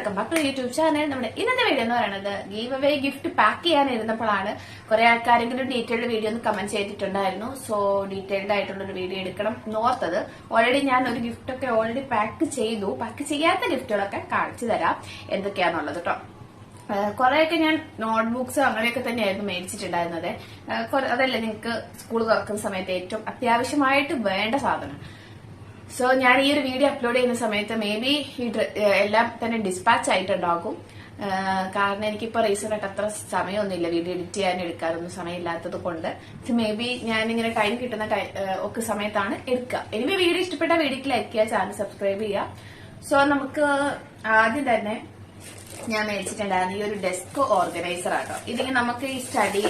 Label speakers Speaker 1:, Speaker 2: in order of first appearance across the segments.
Speaker 1: Welcome back to YouTube channel നമ്മുടെ ഇന്നത്തെ video എന്ന് പറയുന്നത് ഗീവ് അവേ ഗിഫ്റ്റ് പാക്ക് ചെയ്യാൻ ഇരുന്നപ്പോഴാണ് കുറെ ആൾക്കാരെങ്കിലും ഡീറ്റെയിൽഡ് വീഡിയോ ഒന്ന് കമന്റ് ചെയ്തിട്ടുണ്ടായിരുന്നു. സോ ഡീറ്റെയിൽഡ് ആയിട്ടുള്ള ഒരു വീഡിയോ എടുക്കണം നോർത്തത് ഓൾറെഡി ഞാൻ ഒരു ഗിഫ്റ്റ് ഒക്കെ ഓൾറെഡി പാക്ക് ചെയ്തു. പാക്ക് ചെയ്യാത്ത ഗിഫ്റ്റുകളൊക്കെ കാണിച്ചു തരാം എന്തൊക്കെയാന്നുള്ളത് കേട്ടോ കുറെയൊക്കെ ഞാൻ നോട്ട്ബുക്സ് അങ്ങനെയൊക്കെ തന്നെയായിരുന്നു മേടിച്ചിട്ടുണ്ടായിരുന്നത്. അതല്ലേ നിങ്ങൾക്ക് സ്കൂൾ തുറക്കുന്ന സമയത്ത് ഏറ്റവും അത്യാവശ്യമായിട്ട് വേണ്ട സാധനം. സോ ഞാൻ ഈ ഒരു വീഡിയോ അപ്ലോഡ് ചെയ്യുന്ന സമയത്ത് മേ ബി ഈ എല്ലാം തന്നെ ഡിസ്പാച്ച് ആയിട്ടുണ്ടാകും. കാരണം എനിക്കിപ്പോൾ റീസൺ ആയിട്ട് അത്ര സമയമൊന്നുമില്ല വീഡിയോ എഡിറ്റ് ചെയ്യാൻ എടുക്കാറൊന്നും സമയമില്ലാത്തത് കൊണ്ട്. മേ ബി ഞാൻ ഇങ്ങനെ ടൈം കിട്ടുന്ന ഒക്കെ സമയത്താണ് എടുക്കുക എനിവേ വീഡിയോ ഇഷ്ടപ്പെട്ട വീഡിയോക്ക് ലൈക്ക് ചെയ്യുക ചാനൽ സബ്സ്ക്രൈബ് ചെയ്യുക. സോ നമുക്ക് ആദ്യം തന്നെ ഞാൻ മേടിച്ചിട്ടുണ്ടായിരുന്നു ഈ ഒരു ഡെസ്ക് ഓർഗനൈസർ ആട്ടോ. ഇതിങ്ങനെ നമുക്ക് ഈ സ്റ്റഡി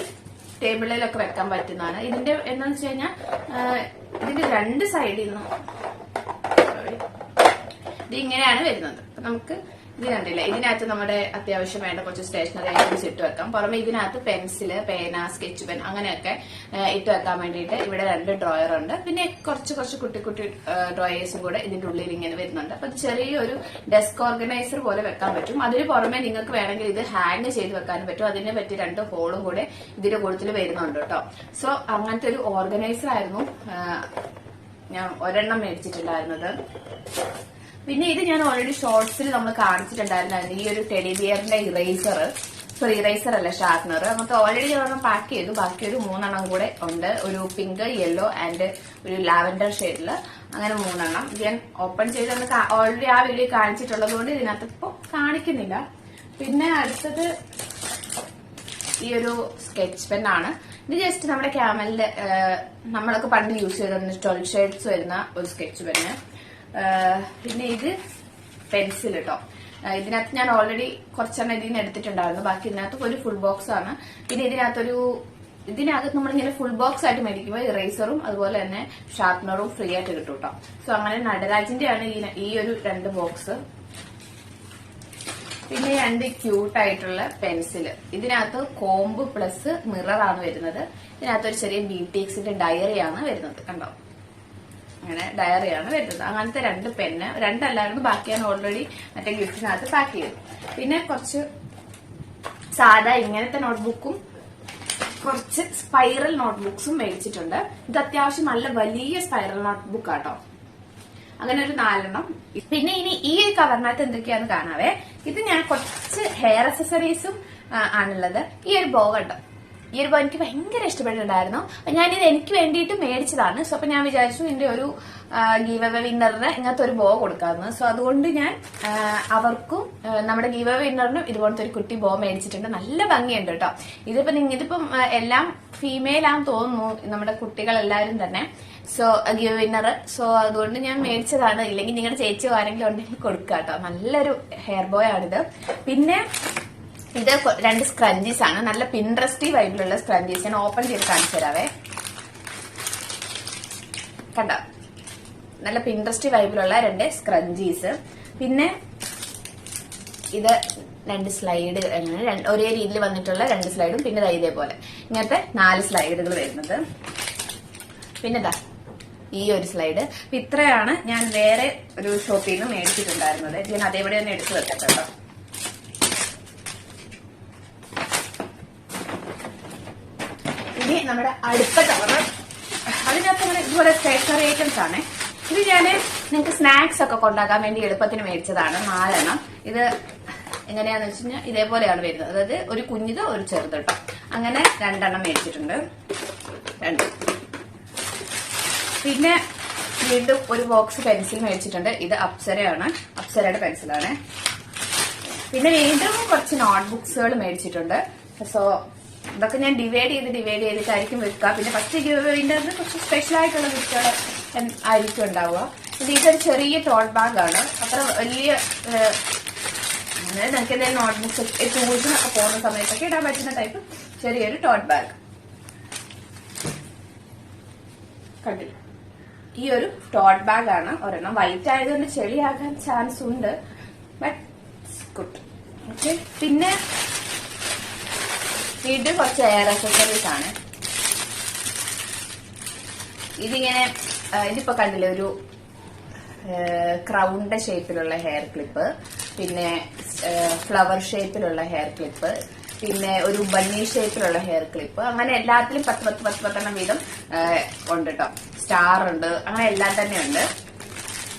Speaker 1: ടേബിളിലൊക്കെ വെക്കാൻ പറ്റുന്നതാണ്. ഇതിന്റെ എന്താണെന്ന് വെച്ച് കഴിഞ്ഞാൽ ഇതിന്റെ രണ്ട് സൈഡിൽ നിന്നും. ഇത് ഇങ്ങനെയാണ് വരുന്നത്. അപ്പൊ നമുക്ക് ഇത് കണ്ടില്ല? ഇതിനകത്ത് നമ്മുടെ അത്യാവശ്യം വേണ്ട കുറച്ച് സ്റ്റേഷനറി ഐറ്റംസ് ഇട്ട് വെക്കാം. പുറമെ ഇതിനകത്ത് പെൻസിൽ പേന സ്കെച്ച് പെൻ അങ്ങനെയൊക്കെ ഇട്ട് വെക്കാൻ വേണ്ടിയിട്ട് ഇവിടെ രണ്ട് ഡ്രോയർ ഉണ്ട്. പിന്നെ കുറച്ച് കുറച്ച് കുട്ടി കുട്ടി ഡ്രോയേഴ്സും കൂടെ ഇതിന്റെ ഉള്ളിൽ ഇങ്ങനെ വരുന്നുണ്ട്. അപ്പൊ ചെറിയൊരു ഡെസ്ക് ഓർഗനൈസർ പോലെ വെക്കാൻ പറ്റും. അതിന് പുറമെ നിങ്ങൾക്ക് വേണമെങ്കിൽ ഇത് ഹാങ് ചെയ്ത് വെക്കാനും പറ്റും. അതിനെ പറ്റി രണ്ട് ഹോളും കൂടെ ഇതിന്റെ കൂട്ടത്തിൽ വരുന്നുണ്ട് കേട്ടോ. സോ അങ്ങനത്തെ ഒരു ഓർഗനൈസർ ആയിരുന്നു. ഞാൻ ഒരെണ്ണം മേടിച്ചിട്ടുണ്ടായിരുന്നത്. പിന്നെ ഇത് ഞാൻ ഓൾറെഡി ഷോർട്സിൽ നമ്മൾ കാണിച്ചിട്ടുണ്ടായിരുന്നായിരുന്നു ഈ ഒരു ടെഡി ബിയറിന്റെ ഇറേസർ സോറി ഇറേസർ അല്ല ഷാർപ്പനർ അങ്ങനത്തെ ഓൾറെഡി ഞാൻ പാക്ക് ചെയ്തു. ബാക്കി ഒരു മൂന്നെണ്ണം കൂടെ ഉണ്ട്. ഒരു പിങ്ക് യെല്ലോ ആൻഡ് ഒരു ലാവൻഡർ ഷെയ്ഡിൽ അങ്ങനെ മൂന്നെണ്ണം. ഞാൻ ഓപ്പൺ ചെയ്ത് ഓൾറെഡി ആ വീഡിയോ കാണിച്ചിട്ടുള്ളത് കൊണ്ട് ഇതിനകത്ത് ഇപ്പോൾ കാണിക്കുന്നില്ല. പിന്നെ അടുത്തത് ഈ ഒരു സ്കെച്ച് പെൻ ആണ്. ഇത് ജസ്റ്റ് നമ്മുടെ ക്യാമലിന്റെ നമ്മളൊക്കെ പണ്ട് യൂസ് ചെയ്തിരുന്ന ട്വൽവ് ഷെയ്ഡ്സ് വരുന്ന ഒരു സ്കെച്ച് പെന്ന് പിന്നെ ഇത് പെൻസിൽ കേട്ടോ ഇതിനകത്ത് ഞാൻ ഓൾറെഡി കുറച്ചെണ്ണം ഇതിൽ നിന്ന് എടുത്തിട്ടുണ്ടായിരുന്നു. ബാക്കി ഇതിനകത്ത് ഒരു ഫുൾ ബോക്സ് ആണ്. പിന്നെ ഇതിനകത്തൊരു ഇതിനകത്ത് നമ്മളിങ്ങനെ ഫുൾ ബോക്സ് ആയിട്ട് മേടിക്കുമ്പോൾ ഇറേസറും അതുപോലെ തന്നെ ഷാർപ്പനറും ഫ്രീ ആയിട്ട് കിട്ടും കേട്ടോ സോ അങ്ങനെ നടരാജിന്റെ ആണ് ഈ- ഒരു രണ്ട് ബോക്സ് പിന്നെ രണ്ട് ക്യൂട്ട് ആയിട്ടുള്ള പെൻസിൽ ഇതിനകത്ത് കോമ്പ് പ്ലസ് മിറർ ആണ് വരുന്നത്. ഇതിനകത്ത് ഒരു ചെറിയ ബി ടി എക്സിന്റെ ഡയറിയാണ് വരുന്നത്. കണ്ടോ? അങ്ങനെ ഡയറിയാണ് വരുന്നത്. അങ്ങനത്തെ രണ്ട് പെന്ന് രണ്ടല്ലായിരുന്നു ബാക്കി ഞാൻ ഓൾറെഡി മറ്റേ ഗിഫ്റ്റിനകത്ത് പാക്ക് ചെയ്തു. പിന്നെ കുറച്ച് സാധാ ഇങ്ങനത്തെ നോട്ട്ബുക്കും കുറച്ച് സ്പൈറൽ നോട്ട്ബുക്സും മേടിച്ചിട്ടുണ്ട്. ഇത് അത്യാവശ്യം നല്ല വലിയ സ്പൈറൽ നോട്ട്ബുക്ക് ആട്ടോ. അങ്ങനെ ഒരു നാലെണ്ണം. പിന്നെ ഇനി ഈ ഒരു കവറിനകത്ത് എന്തൊക്കെയാന്ന് കാണാവേ. ഇത് ഞാൻ കുറച്ച് ഹെയർ അക്സസറീസും ആണുള്ളത്. ഈ ഒരു ബോ ഈ ഒരു എനിക്ക് ഭയങ്കര ഇഷ്ടപ്പെട്ടിട്ടുണ്ടായിരുന്നു. അപ്പൊ ഞാനിത് എനിക്ക് വേണ്ടിയിട്ട് മേടിച്ചതാണ്. സോ അപ്പൊ ഞാൻ വിചാരിച്ചു എന്റെ ഒരു ഗീവ് അവ വിന്നറിന് ഇങ്ങനത്തെ ഒരു ബോ കൊടുക്കാമെന്ന് സോ അതുകൊണ്ട് ഞാൻ അവർക്കും നമ്മുടെ ഗീവ് അവ വിന്നറിനും ഇതുപോലത്തെ ഒരു കുട്ടി ബോ മേടിച്ചിട്ടുണ്ട്. നല്ല ഭംഗിയുണ്ട് കേട്ടോ. ഇതിപ്പോ നിങ്ങൾ ഇതിപ്പം എല്ലാം ഫീമെയിൽ ആണെന്ന് തോന്നുന്നു നമ്മുടെ കുട്ടികളെല്ലാവരും തന്നെ. സോ ഗീവ് വിന്നർ സോ അതുകൊണ്ട് ഞാൻ മേടിച്ചതാണ്. ഇല്ലെങ്കിൽ നിങ്ങളുടെ ചേച്ചിയോ ആരെങ്കിലും ഉണ്ടെങ്കിൽ കൊടുക്കുക കേട്ടോ നല്ലൊരു ഹെയർ ബോയ് ആണിത്. പിന്നെ ഇത് രണ്ട് സ്ക്രഞ്ചീസ് ആണ്. നല്ല പിൻട്രസ്റ്റി വൈബിലുള്ള സ്ക്രഞ്ചീസ് ഞാൻ ഓപ്പൺ ചെയ്ത് കാണിച്ചു തരാവേ. കണ്ട? നല്ല പിൻട്രസ്റ്റി വൈബിലുള്ള രണ്ട് സ്ക്രഞ്ചീസ് പിന്നെ ഇത് രണ്ട് സ്ലൈഡ് ഒരേ രീതിയിൽ വന്നിട്ടുള്ള രണ്ട് സ്ലൈഡും പിന്നെ ഇതേപോലെ. ഇങ്ങനത്തെ നാല് സ്ലൈഡുകൾ വരുന്നത്. പിന്നെ ദാ ഈ ഒരു സ്ലൈഡ് ഇത്രയാണ് ഞാൻ വേറെ ഒരു ഷോപ്പിൽ നിന്ന് മേടിച്ചിട്ടുണ്ടായിരുന്നത്. ഞാൻ അതേപോലെ തന്നെ എടുത്തു വെക്കട്ടെ ഇനി നമ്മുടെ അടുത്ത കവറ് അതിനകത്ത് നമ്മുടെ ഇതുപോലെ സ്റ്റേഷനറി ഐറ്റംസ് ആണ്. ഇത് ഞാൻ നിങ്ങൾക്ക് സ്നാക്സ് ഒക്കെ കൊണ്ടാക്കാൻ വേണ്ടി എളുപ്പത്തിന് മേടിച്ചതാണ് നാലെണ്ണം. ഇത് എങ്ങനെയാന്ന് വെച്ച് കഴിഞ്ഞാൽ ഇതേപോലെയാണ് വരുന്നത്. അതായത് ഒരു കുഞ്ഞിത് ഒരു ചെറുത് കേട്ടോ അങ്ങനെ രണ്ടെണ്ണം മേടിച്ചിട്ടുണ്ട്. രണ്ട്. പിന്നെ വീണ്ടും ഒരു ബോക്സ് പെൻസിൽ മേടിച്ചിട്ടുണ്ട്. ഇത് അപ്സരയാണ്. അപ്സരയുടെ പെൻസിലാണ് പിന്നെ വീണ്ടും കുറച്ച് നോട്ട് ബുക്സുകൾ മേടിച്ചിട്ടുണ്ട്. സോ ഇതൊക്കെ ഞാൻ ഡിവൈഡ് ചെയ്ത് ഡിവൈഡ് ചെയ്തിട്ടായിരിക്കും വെക്കുക. പിന്നെ ഫസ്റ്റ് ഗിവിന്റെ കുറച്ച് സ്പെഷ്യൽ ആയിട്ടുള്ള ഗിഫ്റ്റുകൾ ആയിരിക്കും ഉണ്ടാവുക. ഇത് ഇതൊരു ചെറിയ ടോട്ട് ബാഗ് ആണ്. അത്ര വലിയ നമുക്ക് എന്തെങ്കിലും നിങ്ങൾക്ക് എന്തെങ്കിലും ഒക്കെ പോകുന്ന സമയത്തൊക്കെ ഇടാൻ പറ്റുന്ന ടൈപ്പ് ചെറിയൊരു ടോട്ട് ബാഗ് കണ്ടില്ല? ഈ ഒരു ടോട്ട് ബാഗ് ആണ്. ഒരെണ്ണം വൈറ്റ് ആയതുകൊണ്ട് ചെളിയാകാൻ ചാൻസ് ഉണ്ട്. ബട്ട് ഗുഡ് ഓക്കെ പിന്നെ വീണ്ടും കുറച്ച് എയർ അക്സസറീസ് ആണ്. ഇതിങ്ങനെ ഇതിപ്പോ കണ്ടില്ലേ ഒരു ക്രൗണ്ട ഷേപ്പിലുള്ള ഹെയർ ക്ലിപ്പ് പിന്നെ ഫ്ലവർ ഷേപ്പിലുള്ള ഹെയർ ക്ലിപ്പ് പിന്നെ ഒരു ബണ്ണി ഷേപ്പിലുള്ള ഹെയർ ക്ലിപ്പ് അങ്ങനെ എല്ലാത്തിലും പത്ത് പത്ത് പത്ത് പത്തെണ്ണം വീതം ഉണ്ട് കേട്ടോ സ്റ്റാർ ഉണ്ട് അങ്ങനെ എല്ലാം തന്നെ ഉണ്ട്.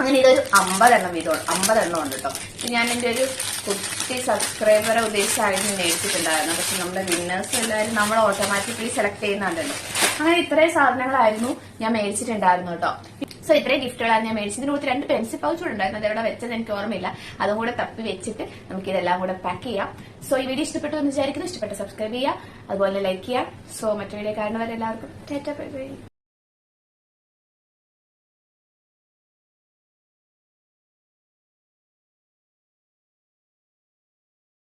Speaker 1: അങ്ങനെ ഇതൊരു അമ്പതെണ്ണം വീതം അമ്പതെണ്ണം ഉണ്ട് കേട്ടോ ഇത് ഞാൻ എന്റെ ഒരു കുട്ടി സബ്സ്ക്രൈബറെ ഉദ്ദേശിച്ചായിരുന്നു മേടിച്ചിട്ടുണ്ടായിരുന്നു പക്ഷെ നമ്മുടെ വിന്നേഴ്സ് എല്ലാവരും നമ്മൾ ഓട്ടോമാറ്റിക്കലി സെലക്ട് ചെയ്യുന്നുണ്ടല്ലോ. അങ്ങനെ ഇത്രയും സാധനങ്ങളായിരുന്നു ഞാൻ മേടിച്ചിട്ടുണ്ടായിരുന്നു കേട്ടോ സോ ഇത്രയും ഗിഫ്റ്റുകളാണ് ഞാൻ മേടിച്ചത്. ഇതിനകത്ത് രണ്ട് പെൻസിൽ പൗച്ച് ഉണ്ടായിരുന്നു. അത് എവിടെ വെച്ചത് എനിക്ക് ഓർമ്മയില്ല. അതും കൂടെ തപ്പി വെച്ചിട്ട് നമുക്ക് ഇതെല്ലാം കൂടെ പാക്ക് ചെയ്യാം. സോ ഈ വീഡിയോ ഇഷ്ടപ്പെട്ടു എന്ന് വിചാരിക്കുന്നു. ഇഷ്ടപ്പെട്ട സബ്സ്ക്രൈബ് ചെയ്യുക. അതുപോലെ ലൈക്ക് ചെയ്യുക. സോ മറ്റു വീഡിയോ കാണുന്നവരെല്ലാവർക്കും ബൈ ബൈ